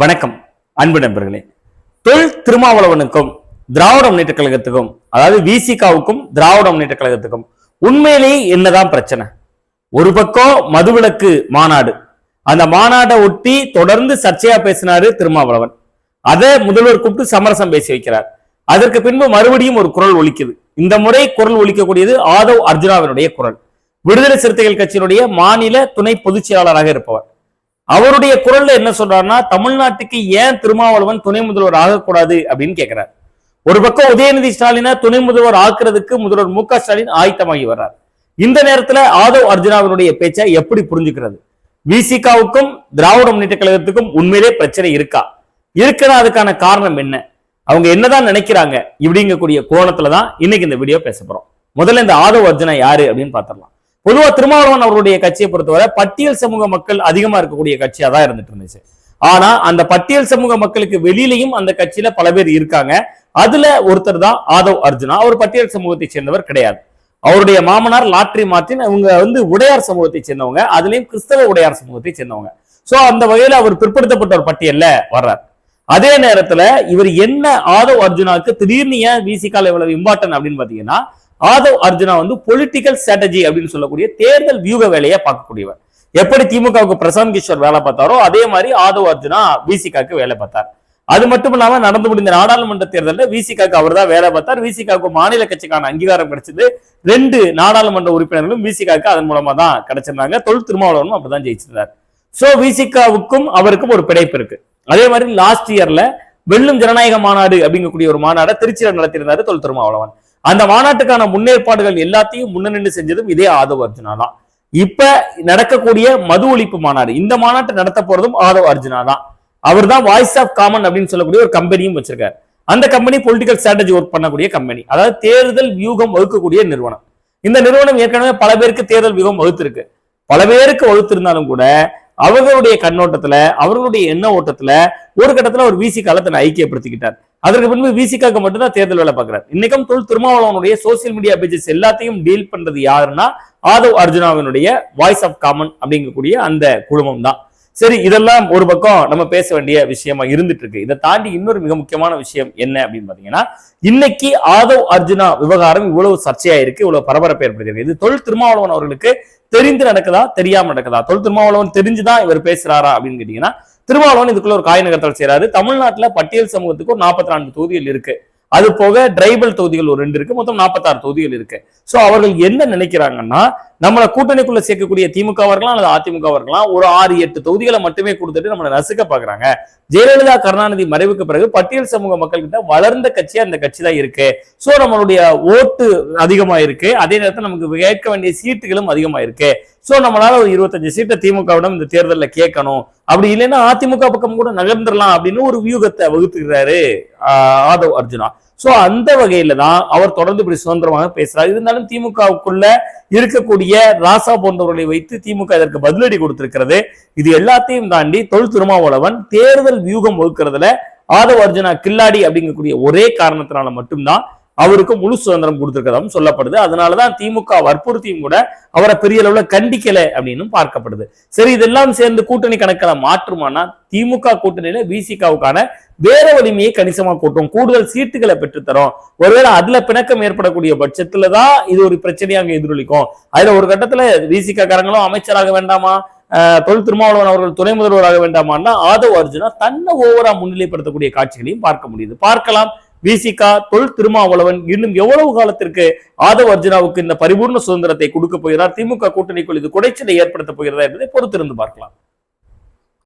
வணக்கம் அன்பு நண்பர்களே. தொழில் திருமாவளவனுக்கும் திராவிட முன்னேற்ற கழகத்துக்கும் அதாவது விசிகாவுக்கும் திராவிட முன்னேற்ற கழகத்துக்கும் உண்மையிலேயே என்னதான் பிரச்சனை? ஒரு பக்கம் மதுவிலக்கு மாநாடு. அந்த மாநாட்டை ஒட்டி தொடர்ந்து சர்ச்சையா பேசினாரு திருமாவளவன். அதை முதல்வர் கூப்பிட்டு சமரசம் பேசி வைக்கிறார். அதற்கு பின்பு மறுபடியும் ஒரு குரல் ஒலிக்குது. இந்த முறை குரல் ஒலிக்கக்கூடியது ஆதவ் அர்ஜுனாவினுடைய குரல். விடுதலை சிறுத்தைகள் கட்சியினுடைய மாநில துணை பொதுச் செயலாளராக இருப்பவர். அவருடைய குரல்ல என்ன சொல்றாருன்னா தமிழ்நாட்டுக்கு ஏன் திருமாவளவன் துணை முதல்வர் ஆகக்கூடாது? அப்படின்னு கேட்கிறார் ஒரு பக்கம் உதயநிதி ஸ்டாலினை துணை முதல்வர் ஆக்குறதுக்கு முதல்வர் மு க ஸ்டாலின் ஆயத்தமாகி வர்றார். இந்த நேரத்துல ஆதவ் அர்ஜுனாவினுடைய பேச்சை எப்படி புரிஞ்சுக்கிறது? விசிகாவுக்கும் திராவிட முன்னேற்ற கழகத்துக்கும் உண்மையிலே பிரச்சனை இருக்கா? இருக்கிற அதுக்கான காரணம் என்ன? அவங்க என்னதான் நினைக்கிறாங்க? இப்படிங்கக்கூடிய கோணத்துல தான் இன்னைக்கு இந்த வீடியோ பேச போறோம். முதல்ல இந்த ஆதவ் அர்ஜுனா யாரு அப்படின்னு பார்த்திடலாம். பொதுவா திருமாவளவன் அவருடைய கட்சியை பொறுத்தவரை பட்டியல் சமூக மக்கள் அதிகமா இருக்கக்கூடிய கட்சியா தான் இருந்துட்டு இருந்துச்சு. ஆனா அந்த பட்டியல் சமூக மக்களுக்கு வெளியிலையும் அந்த கட்சியில பல பேர் இருக்காங்க. அதுல ஒருத்தர் தான் ஆதவ் அர்ஜுனா. அவர் பட்டியல் சமூகத்தை சேர்ந்தவர் கிடையாது. அவருடைய மாமனார் லாட்ரி மார்டின் அவங்க வந்து உடையார் சமூகத்தை சேர்ந்தவங்க. அதுலயும் கிறிஸ்தவ உடையார் சமூகத்தை சேர்ந்தவங்க. சோ அந்த வகையில அவர் பிற்படுத்தப்பட்ட ஒரு பட்டியல்ல வர்றார். அதே நேரத்துல இவர் என்ன ஆதவ் அர்ஜுனாவுக்கு திடீர்னு ஏன் விசிகால இவ்வளவு இம்பார்ட்டன் அப்படின்னு பாத்தீங்கன்னா ஆதவ் அர்ஜுனா வந்து பொலிட்டிக்கல் ஸ்ட்ராட்டஜி அப்படின்னு சொல்லக்கூடிய தேர்தல் வியூக வேலையை பார்க்கக்கூடியவர். எப்படி திமுகவுக்கு பிரசாந்த் கிஷோர் வேலை பார்த்தாரோ அதே மாதிரி ஆதவ் அர்ஜுனா விசிகாக்கு வேலை பார்த்தார். அது மட்டும் இல்லாம நடந்து முடிந்த நாடாளுமன்ற தேர்தலில் விசிகாக்கு அவர் தான் வேலை பார்த்தார். விசிகாவுக்கு மாநில கட்சிக்கான அங்கீகாரம் கிடைச்சது. ரெண்டு நாடாளுமன்ற உறுப்பினர்களும் விசிகாக்கு அதன் மூலமா தான் கிடைச்சிருந்தாங்க. தொல் திருமாவளவனும் அப்படிதான் ஜெயிச்சிருந்தார். சோ விசிகாவுக்கும் அவருக்கும் ஒரு பிடைப்பு இருக்கு. அதே மாதிரி லாஸ்ட் இயர்ல வெள்ளும் ஜனநாயக மாநாடு அப்படிங்கக்கூடிய ஒரு மாநாடை திருச்சியில் நடத்தியிருந்தாரு தொல் திருமாவளவன். அந்த மாநாட்டுக்கான முன்னேற்பாடுகள் எல்லாத்தையும் முன்னணிந்து செஞ்சதும் இதே ஆதவ் அர்ஜுனா தான் இப்ப நடக்கக்கூடிய மது ஒழிப்பு மாநாடு இந்த மாநாட்டை நடத்த போறதும் ஆதவ் அர்ஜுனா தான் அவர் தான் வாய்ஸ் ஆஃப் காமன் அப்படின்னு சொல்லக்கூடிய ஒரு கம்பெனியும் வச்சிருக்காரு. அந்த கம்பெனி பொலிட்டிக்கல் ஸ்ட்ராட்டஜி ஒர்க் பண்ணக்கூடிய கம்பெனி அதாவது தேர்தல் வியூகம் வகுக்கக்கூடிய நிறுவனம். இந்த நிறுவனம் ஏற்கனவே பல பேருக்கு தேர்தல் வியூகம் வகுத்திருக்கு. பல பேருக்கு வகுத்திருந்தாலும் கூட அவர்களுடைய கண்ணோட்டத்துல அவர்களுடைய எண்ண ஓட்டத்துல ஒரு கட்டத்துல ஒரு விசி காலத்தை ஐக்கியப்படுத்திக்கிட்டார். அதற்கு பின்பு விசிகாக்கு மட்டும்தான் தேர்தல் வேலை பார்க்கிறார். இன்னைக்கும் தொல் திருமாவளவனுடைய சோசியல் மீடியா பேஜஸ் எல்லாத்தையும் டீல் பண்றது யாருன்னா ஆதவ் அர்ஜுனாவினுடைய வாய்ஸ் ஆஃப் காமன் அப்படிங்கக்கூடிய அந்த குழுமம் தான். சரி இதெல்லாம் ஒரு பக்கம் நம்ம பேச வேண்டிய விஷயமா இருந்துட்டு இருக்கு இதை தாண்டி இன்னொரு மிக முக்கியமான விஷயம் என்ன அப்படின்னு பாத்தீங்கன்னா இன்னைக்கு ஆதவ் அர்ஜுனா விவகாரம் இவ்வளவு சர்ச்சையா இருக்கு இவ்வளவு பரபரப்பு ஏற்படுகிறது இது தொல் திருமாவளவன் அவர்களுக்கு தெரிந்து நடக்குதா தெரியாம நடக்குதா? தொல் திருமாவளவன் தெரிஞ்சுதான் இவர் பேசுறாரா அப்படின்னு கேட்டீங்கன்னா திருமாவளவன் இதுக்குள்ள ஒரு காய் நகர்த்தல் செய்யறாரு தமிழ்நாட்டில் பட்டியல் சமூகத்துக்கு ஒரு நாற்பத்தி நான்கு தொகுதிகள் இருக்கு. அது போக டிரைபல் தொகுதிகள் ஒரு ரெண்டு இருக்கு. மொத்தம் நாற்பத்தாறு தொகுதிகள் இருக்கு. ஸோ அவர்கள் என்ன நினைக்கிறாங்கன்னா நம்மளை கூட்டணிக்குள்ள சேர்க்கக்கூடிய திமுக இருக்கலாம் அல்லது அதிமுக இருக்கலாம் ஒரு ஆறு எட்டு தொகுதிகளை மட்டுமே கொடுத்துட்டு நம்மளை நசுக்க பாக்குறாங்க ஜெயலலிதா கருணாநிதி மறைவுக்கு பிறகு பட்டியல் சமூக மக்கள் கிட்ட வளர்ந்த கட்சியா அந்த கட்சி தான் இருக்கு. ஸோ நம்மளுடைய ஓட்டு அதிகமா இருக்கு அதே நேரத்தில் நமக்கு கேட்க வேண்டிய சீட்டுகளும் அதிகமா இருக்கு சோ நம்மளால ஒரு இருபத்தஞ்சு சீட்டை திமுகவிடம் இந்த தேர்தலில் கேட்கணும். அப்படி இல்லைன்னா அதிமுக பக்கம் கூட நகர்ந்துடலாம் அப்படின்னு ஒரு வியூகத்தை வகுத்துக்கிறாரு ஆஹ் ஆதவ் அர்ஜுனா. சோ அந்த வகையில தான் அவர் தொடர்ந்து இப்படி சுதந்திரமாக பேசுறாரு. இருந்தாலும் திமுகவுக்குள்ள இருக்கக்கூடிய ராசா போன்றவர்களை வைத்து திமுக இதற்கு பதிலடி கொடுத்திருக்கிறது. இது எல்லாத்தையும் தாண்டி தொல் திருமாவளவன் தேர்தல் வியூகம் வகுக்கிறதுல ஆதவ் அர்ஜுனா கில்லாடி அப்படிங்கக்கூடிய ஒரே காரணத்தினால மட்டும்தான் அவருக்கு முழு சுதந்திரம் கொடுத்திருக்கிறதாவும் சொல்லப்படுது. அதனாலதான் திமுக வற்புறுத்தியும் கூட அவரை பெரிய அளவுல கண்டிக்கல அப்படின்னு பார்க்கப்படுது. சரி இதெல்லாம் சேர்ந்து கூட்டணி கணக்கில் மாற்றுமானா திமுக கூட்டணியில விசிகாவுக்கான வேற வலிமையை கணிசமா கூட்டும். கூடுதல் சீட்டுகளை பெற்றுத்தரும். ஒருவேளை அதுல பிணக்கம் ஏற்படக்கூடிய பட்சத்துல தான் இது ஒரு பிரச்சனையாக அங்க எதிரொலிக்கும். அதுல ஒரு கட்டத்துல விசிக காரங்களும் அமைச்சராக வேண்டாமா? தொழில் திருமாவளவன் அவர்கள் துணை முதல்வராக வேண்டாமான்னா ஆதவ் அர்ஜுனா தன்னை ஓவரா முன்னிலைப்படுத்தக்கூடிய காட்சிகளையும் பார்க்க முடியுது. பார்க்கலாம். விசிகா தொல் திருமாவளவன் இன்னும் எவ்வளவு காலத்திற்கு ஆதவ அர்ஜுனாவுக்கு இந்த பரிபூர்ண சுதந்திரத்தை கொடுக்க போகிறார்? திமுக கூட்டணிக்குள் இது குடைச்சலை ஏற்படுத்த போகிறதா என்பதை பொறுத்திருந்து பார்க்கலாம்.